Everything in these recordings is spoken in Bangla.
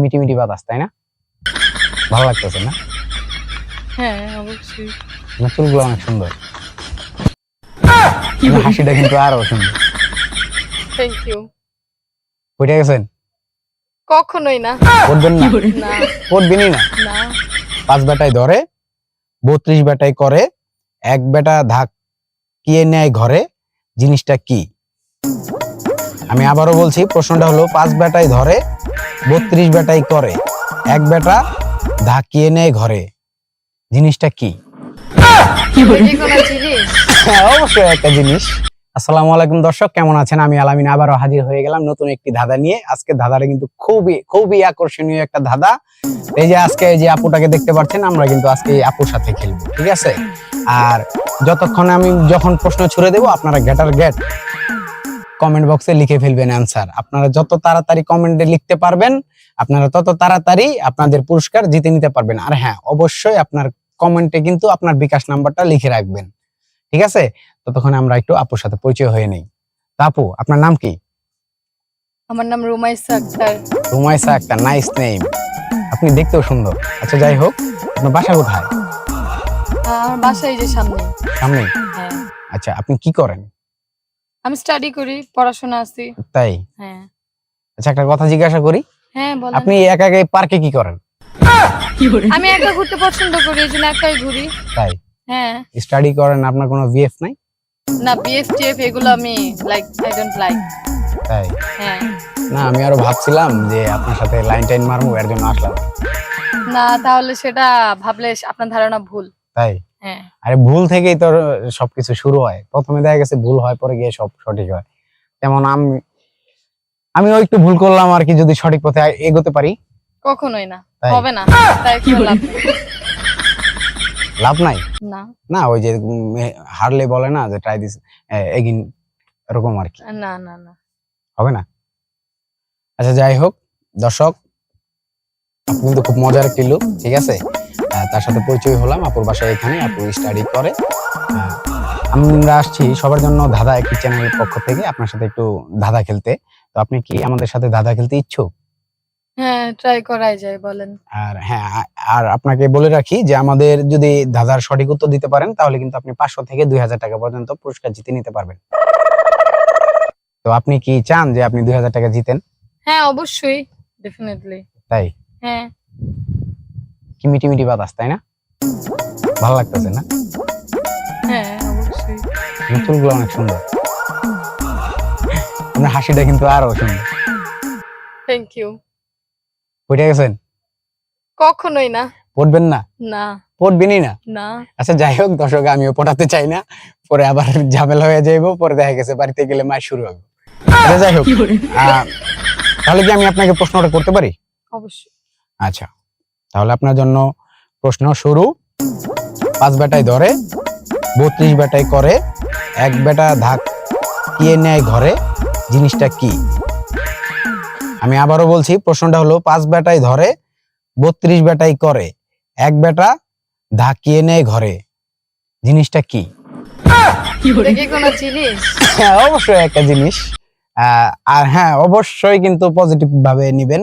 মিটি মিটি বাতাস তাই না? ভালো লাগতেছে না? হ্যাঁ অবশ্যই। চুলগুলো অনেক সুন্দর। হাসিটা কিন্তু আরও সুন্দর। থ্যাংক ইউ কইটা গেছেন? কখনোই না। পড়বেন না? পড়বেনই না? না। পাঁচ বেটায় ধরে বত্রিশ বেটায় করে এক বেটা ধাক কিয়ে নেয় ঘরে জিনিসটা কি? আমি আবারও বলছি প্রশ্নটা হলো পাঁচ বেটায় ধরে বত্রিশ বেটাই করে। এক বেটা ধাকিয়ে নেয় ঘরে। জিনিসটা কি? হ্যাঁ অবশ্যই একটা জিনিস। আসসালামু আলাইকুম দর্শক, কেমন আছেন? আমি আলামিন আবারও হাজির হয়ে গেলাম নতুন একটি ধাঁধা নিয়ে। আজকে ধাঁধাটা কিন্তু খুবই খুবই আকর্ষণীয় একটা ধাঁধা। এই যে আজকে এই যে আপুটাকে দেখতে পাচ্ছেন, আমরা কিন্তু আজকে আপুর সাথে খেলব, ঠিক আছে? আর যতক্ষণ আমি যখন প্রশ্ন ছুড়ে দেবো, আপনারা গেটার গেট কমেন্ট বক্সে লিখে ফেলবেন অ্যান্সার আপনারা যত তাড়াতাড়ি কমেন্টে লিখতে পারবেন আপনারা তত তাড়াতাড়ি আপনাদের পুরস্কার জিতে নিতে পারবেন। আর হ্যাঁ অবশ্যই আপনার কমেন্টে কিন্তু আপনার বিকাশ নাম্বারটা লিখে রাখবেন। ঠিক আছে? ততক্ষণ আমরা একটু আপুর সাথে পরিচয় হয়ে নেই। আপু আপনার নাম কি? আমার নাম রুমাইসা আক্তার। রুমাইসা একটা নাইস নেম আপনি দেখতেও সুন্দর। আচ্ছা যাই হোক আপনার বাসা কোথায়? আমার বাসায় যে সামনে। সামনে হ্যাঁ। আচ্ছা আপনি কি করেন? আমি স্টাডি করি পড়াশোনা আছি। তাই? হ্যাঁ। আচ্ছা একটা কথা জিজ্ঞাসা করি। হ্যাঁ বলেন। আপনি একা একা পার্কে কি করেন? আমি একা ঘুরতে পছন্দ করি এই জন্য একাই ঘুরি। তাই? হ্যাঁ। স্টাডি করেন আপনার কোনো বিএফ নাই? না বিএফ টিএফ এগুলো আমি লাইক আই ডোন্ট লাইক তাই? হ্যাঁ। না আমি আরও ভাবছিলাম যে আপনার সাথে লাইন টাইন মারবো এর জন্য আসলাম। না তাহলে সেটা ভাবলে আপনার ধারণা ভুল। তাই? আরে ভুল থেকেই তোর সবকিছু শুরু হয়। প্রথমে দেখা গেছে ভুল হয় পরে গিয়ে সব সঠিক হয়। যেমন আমি আমিও একটু ভুল করলাম আর কি যদি সঠিক পথে এগোতে পারি। কখনোই না। হবে না। লাভ লাভ নাই? না। না ওই যে হারলে বলে না যে ট্রাই দিস এগিন এরকম আর কি। না না না। হবে না? আচ্ছা যাই হোক দর্শক কিন্তু খুব মজার একটি লোক ঠিক আছে? তার সাথে পরিচয় হলাম আপুর বাসায় এখানে আপু স্টাডি করে। আমরা আসছি সবার জন্য ধাঁধা একটি চ্যানেলের পক্ষ থেকে আপনার সাথে একটু ধাঁধা খেলতে। তো আপনি কি আমাদের সাথে ধাঁধা খেলতে ইচ্ছুক? হ্যাঁ ট্রাই করাই যায় বলেন। আর হ্যাঁ আর আপনাকে বলে রাখি যে আমাদের যদি ধাঁধার সঠিক উত্তর দিতে পারেন তাহলে কিন্তু আপনি পাঁচশো থেকে দুই হাজার টাকা পর্যন্ত পুরস্কার জিতে নিতে পারবেন। তো আপনি কি চান যে আপনি দুই হাজার টাকা জিতেন? হ্যাঁ অবশ্যই ডেফিনেটলি তাই? হ্যাঁ। কি মিটি মিটি বাতাস তাই না? ভালো লাগতেছে না? হ্যাঁ অবশ্যই। চুলগুলো অনেক সুন্দর। আপনার হাসিটা কিন্তু আরও সুন্দর। থ্যাংক ইউ গেছেন? কখনোই না। পড়বেন না? না। পড়বেনই না? না। আচ্ছা যাই হোক দর্শক আমিও পড়াতে চাই না। পরে আবার ঝামেলা হয়ে যাইবো পরে দেখা গেছে বাড়িতে গেলে মায়ের শুরু হবে। আচ্ছা যাই হোক তাহলে কি আমি আপনাকে প্রশ্নটা করতে পারি? অবশ্যই। আচ্ছা। তাহলে আপনার জন্য প্রশ্ন শুরু। পাঁচ বেটায় ধরে বত্রিশ বেটায় করে এক বেটা ধাক কিয়ে নেয় ঘরে জিনিসটা কি? আমি আবারও বলছি প্রশ্নটা হলো পাঁচ বেটায় ধরে বত্রিশ বেটায় করে এক বেটা ধাকিয়ে নেয় ঘরে জিনিসটা কি? হ্যাঁ অবশ্যই একটা জিনিস। আর হ্যাঁ অবশ্যই কিন্তু পজিটিভ ভাবে নিবেন।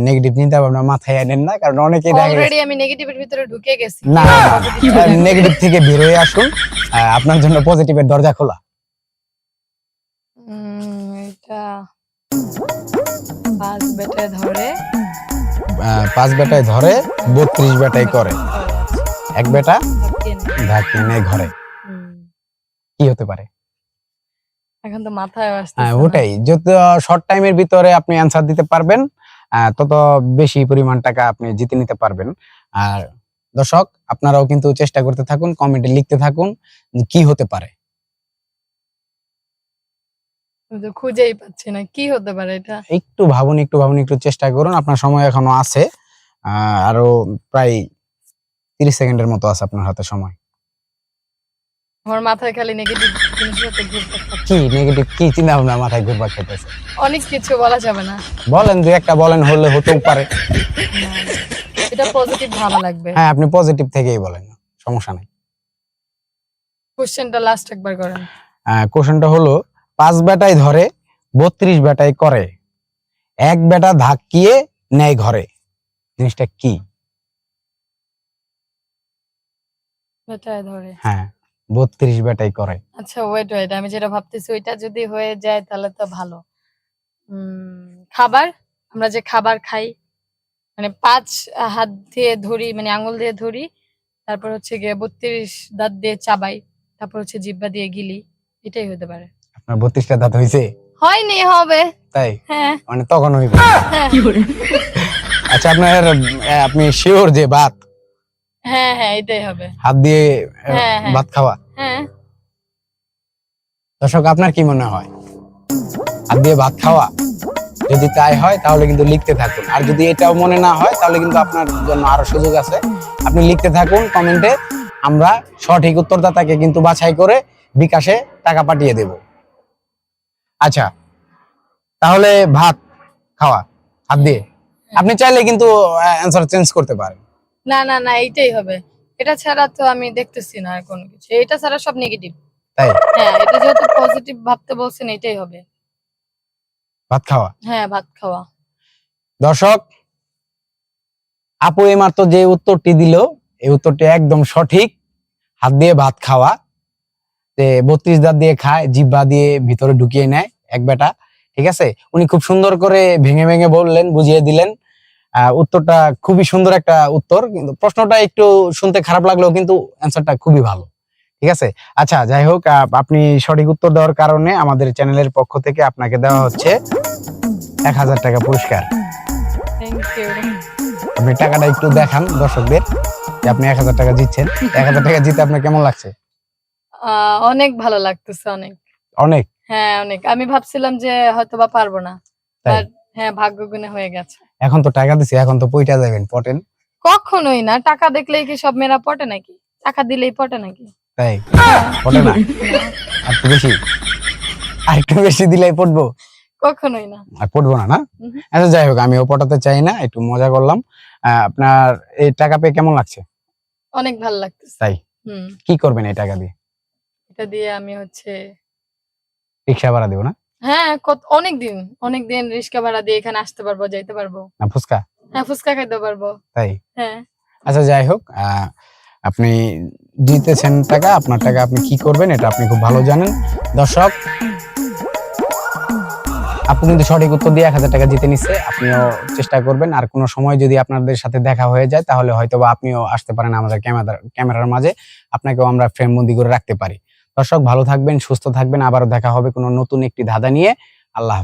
নেগেটিভ চিন্তা ভাবনা মাথায় আনেন না কারণ অনেকেই অলরেডি আমি নেগেটিভের ভিতরে ঢুকে গেছি। না নেগেটিভ থেকে বের হয়ে আসুন। আপনার জন্য পজিটিভের দরজা খোলা। এটা পাঁচ বেটে ধরে। পাঁচ বেটায় ধরে বত্রিশ বেটায় করে। এক বেটা ধাক্কিয়ে নেয়। ঘরে। কি হতে পারে? এখন তো মাথায় আসছে হ্যাঁ ওটাই। যত শর্ট টাইমের ভিতরে আপনি অ্যান্সার দিতে পারবেন তত বেশি পরিমাণ টাকা আপনি জিতে নিতে পারবেন। আর দর্শক আপনারাও কিন্তু চেষ্টা করতে থাকুন কমেন্টে লিখতে থাকুন কি হতে পারে। খুঁজেই পাচ্ছি না কি হতে পারে এটা? একটু ভাবুন একটু ভাবুন একটু চেষ্টা করুন। আপনার সময় এখনও আছে আহ, আরও প্রায় তিরিশ সেকেন্ডের মতো আছে আপনার হাতে সময়। আমার মাথায় খালি নেগেটিভ কি নেগেটিভ কি চিন্তা ভাবনা মাথায় খেতেছে? অনেক কিছু বলা যাবে না। বলেন একটা বলেন হলে হতেও পারে। এটা পজিটিভ লাগবে। হ্যাঁ আপনি পজিটিভ থেকেই বলেন সমস্যা নাই। কোশ্চেনটা লাস্ট একবার করেন। কোশ্চেনটা হলো পাঁচ বেটায় ধরে বত্রিশ বেটায় করে। এক বেটা ধাক্কিয়ে নেয় ঘরে। জিনিসটা কি? বেটায় ধরে। হ্যাঁ। বত্রিশ বেটাই করে। আচ্ছা ওয়েট ওয়েট আমি যেটা ভাবতেছি ওইটা যদি হয়ে যায় তাহলে তো ভালো। খাবার? আমরা যে খাবার খাই মানে পাঁচ হাত দিয়ে ধরি মানে আঙ্গুল দিয়ে ধরি তারপর হচ্ছে গিয়ে বত্রিশ দাঁত দিয়ে চাবাই তারপর হচ্ছে জিব্বা দিয়ে গিলি এটাই হতে পারে। আপনার বত্রিশটা দাঁত হয়েছে হয়নি হবে। তাই? হ্যাঁ। মানে তখন হইবে। হ্যাঁ। আচ্ছা আপনার আপনি শিওর যে ভাত হ্যাঁ হ্যাঁ এটাই হবে। হাত দিয়ে হ্যাঁ। ভাত খাওয়া? হ্যাঁ। দর্শক আপনার কি মনে হয়? হাত দিয়ে ভাত খাওয়া? যদি তাই হয় তাহলে কিন্তু লিখতে থাকুন। আর যদি এটাও মনে না হয় তাহলে কিন্তু আপনার জন্য আরও সুযোগ আছে। আপনি লিখতে থাকুন কমেন্টে আমরা সঠিক উত্তরদাতাকে কিন্তু বাছাই করে বিকাশে টাকা পাঠিয়ে দেব। আচ্ছা তাহলে ভাত খাওয়া হাত দিয়ে। আপনি চাইলে কিন্তু অ্যান্সার চেঞ্জ করতে পারেন। না না না এইটাই হবে। এটা ছাড়া তো আমি দেখতেছি না আর কোনো কিছু। এটা ছাড়া সব নেগেটিভ তাই? হ্যাঁ এটা যেহেতু পজিটিভ ভাবতে বলছেন এটাই হবে। ভাত খাওয়া? হ্যাঁ ভাত খাওয়া। দর্শক আপু এইমাত্র যে উত্তরটি দিল এই উত্তরটি একদম সঠিক। হাত দিয়ে ভাত খাওয়া। যে বত্রিশ দাঁত দিয়ে খায় জিব্বা দিয়ে ভিতরে ঢুকিয়ে নেয় এক বেটা। ঠিক আছে? উনি খুব সুন্দর করে ভেঙে ভেঙে বললেন বুঝিয়ে দিলেন। উত্তরটা খুবই সুন্দর একটা উত্তর কিন্তু প্রশ্নটা একটু শুনতে খারাপ লাগলেও কিন্তু অ্যান্সারটা খুবই ভালো। ঠিক আছে? আচ্ছা যাই হোক আপনি সঠিক উত্তর দেওয়ার কারণে আমাদের চ্যানেলের পক্ষ থেকে আপনাকে দেওয়া হচ্ছে এক হাজার টাকা পুরস্কার। আপনি টাকাটা একটু দেখান দর্শকদের যে আপনি এক হাজার টাকা জিতছেন। এক হাজার টাকা জিতে আপনার কেমন লাগছে? অনেক ভালো লাগতেছে অনেক। অনেক? হ্যাঁ অনেক। আমি ভাবছিলাম যে হয়তো বা পারব না। হ্যাঁ ভাগ্য গুণে হয়ে গেছে। এখন তো টাকা দিছি এখন তো পইটা যাবেন পটেন। কখনোই না টাকা দেখলেই কি সব মেয়েরা পটে নাকি? টাকা দিলেই পটে নাকি? তাই পটে না। আর একটু বেশি আর একটু বেশি দিলেই পড়ব কখনোই না। আর পড়ব না না। আচ্ছা যাই হোক আমিও পটাতে চাই না একটু মজা করলাম। আপনার এই টাকা পেয়ে কেমন লাগছে? অনেক ভালো লাগতেছে। তাই? হুম। কি করবেন এই টাকা দিয়ে? এটা দিয়ে আমি হচ্ছে রিক্সা ভাড়া দেবো না? হ্যাঁ কত অনেক দিন অনেক দিন রিক্সা ভাড়া দিয়ে এখানে আসতে পারব যাইতে পারব। না ফুচকা? হ্যাঁ ফুচকা খাইতে পারব। তাই? হ্যাঁ। আচ্ছা যাই হোক আপনি জিতেছেন টাকা আপনার টাকা আপনি কি করবেন এটা আপনি খুব ভালো জানেন। দর্শক আপনি কিন্তু সঠিক উত্তর দিয়ে এক হাজার টাকা জিতে নিচ্ছে আপনিও চেষ্টা করবেন। আর কোনো সময় যদি আপনাদের সাথে দেখা হয়ে যায় তাহলে হয়তো বা আপনিও আসতে পারেন আমাদের ক্যামেরার ক্যামেরার মাঝে। আপনাকেও আমরা ফ্রেম বন্দি করে রাখতে পারি। দর্শক ভালো থাকবেন সুস্থ থাকবেন আবারও দেখা হবে কোনো নতুন একটি ধাঁধা নিয়ে আল্লাহ।